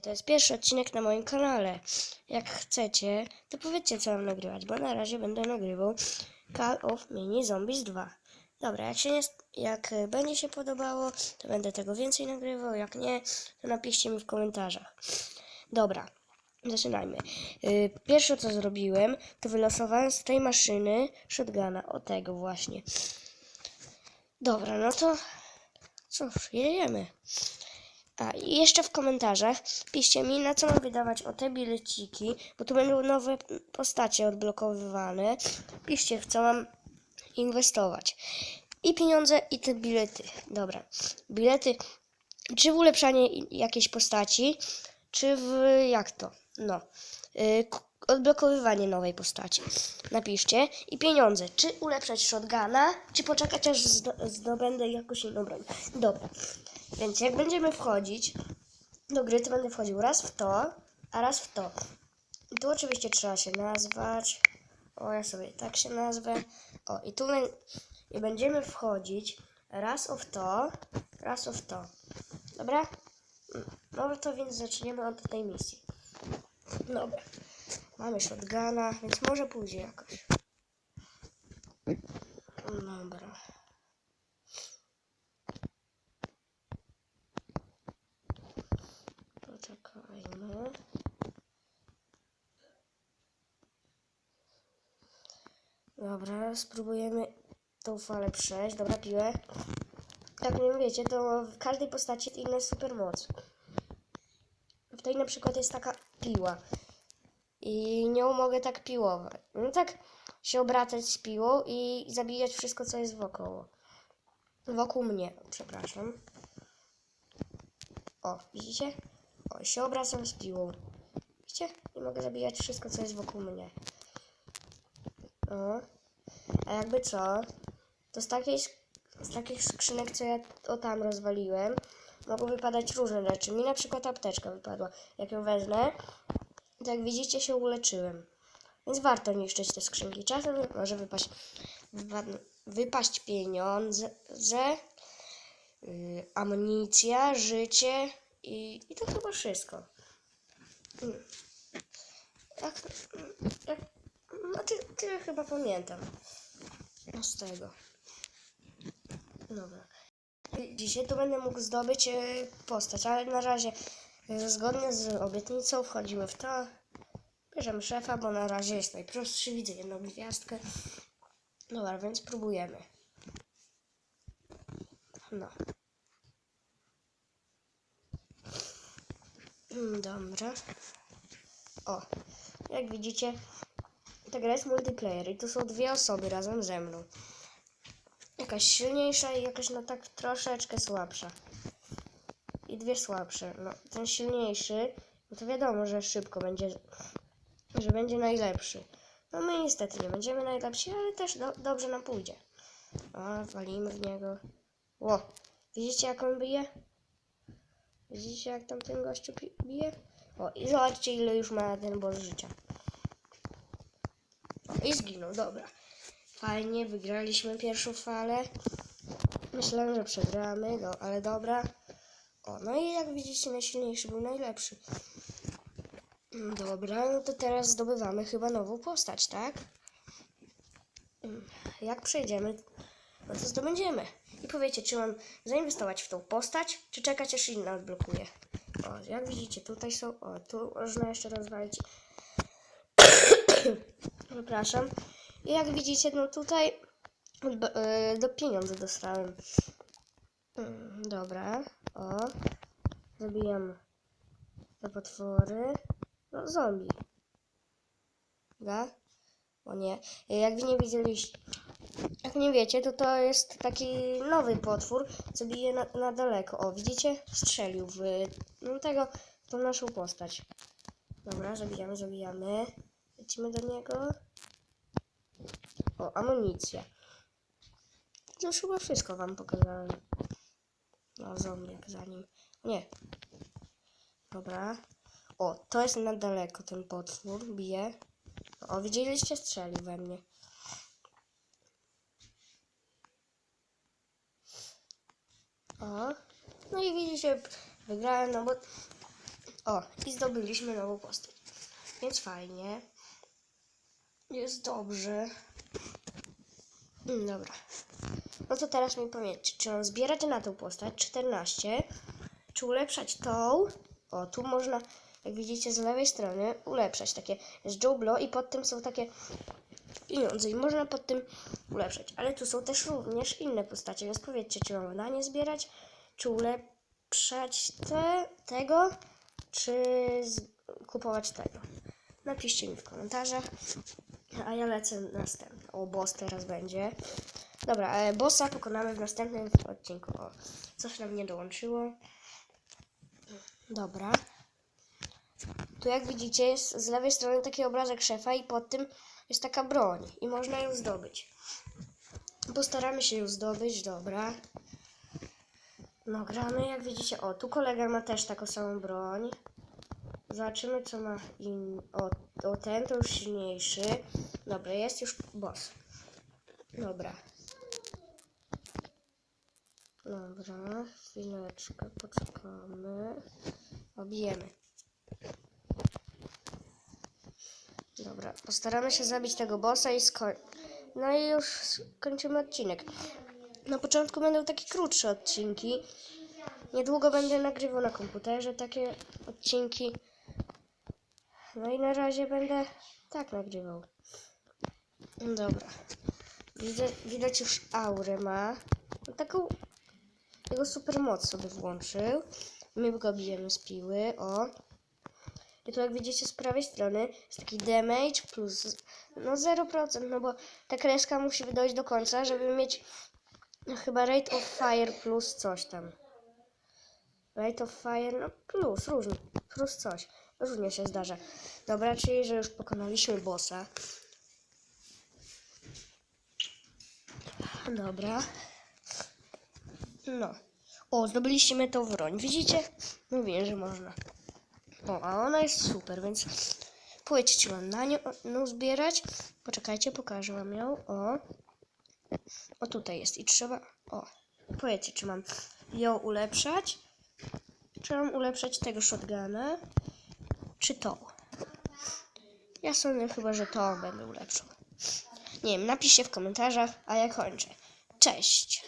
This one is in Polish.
To jest pierwszy odcinek na moim kanale. Jak chcecie, to powiedzcie co mam nagrywać, bo na razie będę nagrywał Call of Mini Zombies 2. Dobra, jak się nie, jak e, będzie się podobało, to będę tego więcej nagrywał, jak nie, to napiszcie mi w komentarzach. Dobra, zaczynajmy. Y, Pierwsze co zrobiłem, to wylosowałem z tej maszyny shotguna, o tego właśnie. Dobra, no to cóż, jedziemy. A i jeszcze w komentarzach piszcie mi, na co mam wydawać o te bileciki, bo tu będą nowe postacie odblokowywane. Piszcie, w co mam inwestować. I pieniądze, i te bilety. Dobra. Bilety, czy w ulepszanie jakiejś postaci, czy w jak to? No. Y, k- odblokowywanie nowej postaci. Napiszcie. I pieniądze, czy ulepszać shotguna, czy poczekać aż zdo- zdobędę jakąś inną broń. Dobra. Więc jak będziemy wchodzić do gry, to będę wchodził raz w to, a raz w to. I tu oczywiście trzeba się nazwać. O, ja sobie tak się nazwę. O, i tu i będziemy wchodzić raz w to, raz w to. Dobra? No to więc zaczniemy od tej misji. Dobra. Mamy shotguna, więc może pójdzie jakoś. Dobra. Poczekajmy. Dobra, spróbujemy tą falę przejść. Dobra, piłę. Jak nie wiecie, to w każdej postaci jest inna supermoc. W tej na przykład jest taka piła. I nią mogę tak piłować. No tak się obracać z piłą i zabijać wszystko, co jest wokoło. Wokół mnie, przepraszam. O, widzicie? O, się obracam z piłą. Widzicie? I mogę zabijać wszystko, co jest wokół mnie. O. A jakby co, to z, takiej, z takich skrzynek, co ja o tam rozwaliłem, mogą wypadać różne rzeczy. Mi na przykład apteczka wypadła. Jak ją wezmę, to jak widzicie się uleczyłem. Więc warto niszczyć te skrzynki. Czasem może wypaść, wypaść pieniądze, yy, amunicja, życie i, i to chyba wszystko. Mm. Jak, jak, no ty, tyle chyba pamiętam. No z tego. Dobra. Dzisiaj tu będę mógł zdobyć e, postać, ale na razie e, zgodnie z obietnicą wchodzimy w to. Bierzemy szefa, bo na razie jest najprostszy. Widzę jedną gwiazdkę. Dobra, więc próbujemy. No. Dobra. O, jak widzicie, ta gra jest multiplayer i tu są dwie osoby razem ze mną. Jakaś silniejsza i jakaś no tak troszeczkę słabsza. I dwie słabsze. No, ten silniejszy, no to wiadomo, że szybko będzie, że będzie najlepszy. No my niestety nie będziemy najlepsi, ale też do, dobrze nam pójdzie. O, walimy w niego. Ło, widzicie jak on bije? Widzicie jak tam ten gościu bije? O, i zobaczcie ile już ma ten boss życia. O, i zginął, dobra. Fajnie, wygraliśmy pierwszą falę. Myślałem, że przegramy, no ale dobra. O, no i jak widzicie, najsilniejszy był najlepszy. Mm, Dobra, no to teraz zdobywamy chyba nową postać, tak? Mm, Jak przejdziemy, no to zdobędziemy. I powiecie, czy mam zainwestować w tą postać, czy czekać aż inna odblokuje. O, jak widzicie, tutaj są, o, tu można jeszcze rozwalić. Przepraszam. I jak widzicie, no tutaj odb- e, do pieniądze dostałem. Mm, Dobra, o. Zabijam te potwory. No, zombie. Da? O nie. E, Jak wy nie widzieliście, jak nie wiecie, to to jest taki nowy potwór, co bije na, na daleko. O, widzicie? Strzelił w no, tego, tą naszą postać. Dobra, zabijamy, zabijamy. Lecimy do niego. O, amunicja. To już chyba wszystko wam pokazałem. No, zombiak za nim. Nie. Dobra. O, to jest na daleko ten potwór. Bije. O, widzieliście? Strzelił we mnie. O. No i widzicie, wygrałem, no bo O, i zdobyliśmy nową postać. Więc fajnie. Jest dobrze. Mm, Dobra. No to teraz mi powiedzcie, czy mam zbierać na tą postać 14, czy ulepszać tą? O, tu można, jak widzicie z lewej strony, ulepszać takie z Joblo i pod tym są takie pieniądze i można pod tym ulepszać. Ale tu są też również inne postacie, więc powiedzcie, czy mam na nie zbierać, czy ulepszać te, tego, czy kupować tego. Napiszcie mi w komentarzach. A ja lecę następny. O, boss teraz będzie. Dobra, e, bossa pokonamy w następnym odcinku. O, coś nam nie dołączyło. Dobra. Tu jak widzicie jest z lewej strony taki obrazek szefa i pod tym jest taka broń i można ją zdobyć. Postaramy się ją zdobyć, dobra. No gramy, jak widzicie, o tu kolega ma też taką samą broń. Zobaczymy co ma in... O, o ten to już silniejszy. Dobra, jest już boss. Dobra. Dobra, chwileczkę, poczekamy. Obijemy. Dobra, postaramy się zabić tego bossa i skoń... No i już kończymy odcinek. Na początku będą takie krótsze odcinki. Niedługo będę nagrywał na komputerze takie odcinki. No i na razie będę tak nagrywał. Dobra. Widzę, widać już aurę ma. No Taką jego super moc sobie włączył. My go bijemy z piły. O. I tu jak widzicie z prawej strony jest taki damage plus no 0%, no bo ta kreska musi dojść do końca, żeby mieć no, chyba rate of fire plus coś tam. Rate of fire, no plus, różnie, plus coś. Różnie się zdarza. Dobra, czyli że już pokonaliśmy bossa. Dobra. No. O, zdobyliśmy tą broń. Widzicie? Mówiłem, że można. O, a ona jest super, więc czy mam na nią no, zbierać. Poczekajcie, pokażę wam ją. O. O, tutaj jest i trzeba... O. Powiedzcie, czy mam ją ulepszać. Czy mam ulepszać tego shotguna. Czy to. Ja sądzę chyba, że to będę ulepszał. Nie wiem, napiszcie w komentarzach, a ja kończę. Cześć!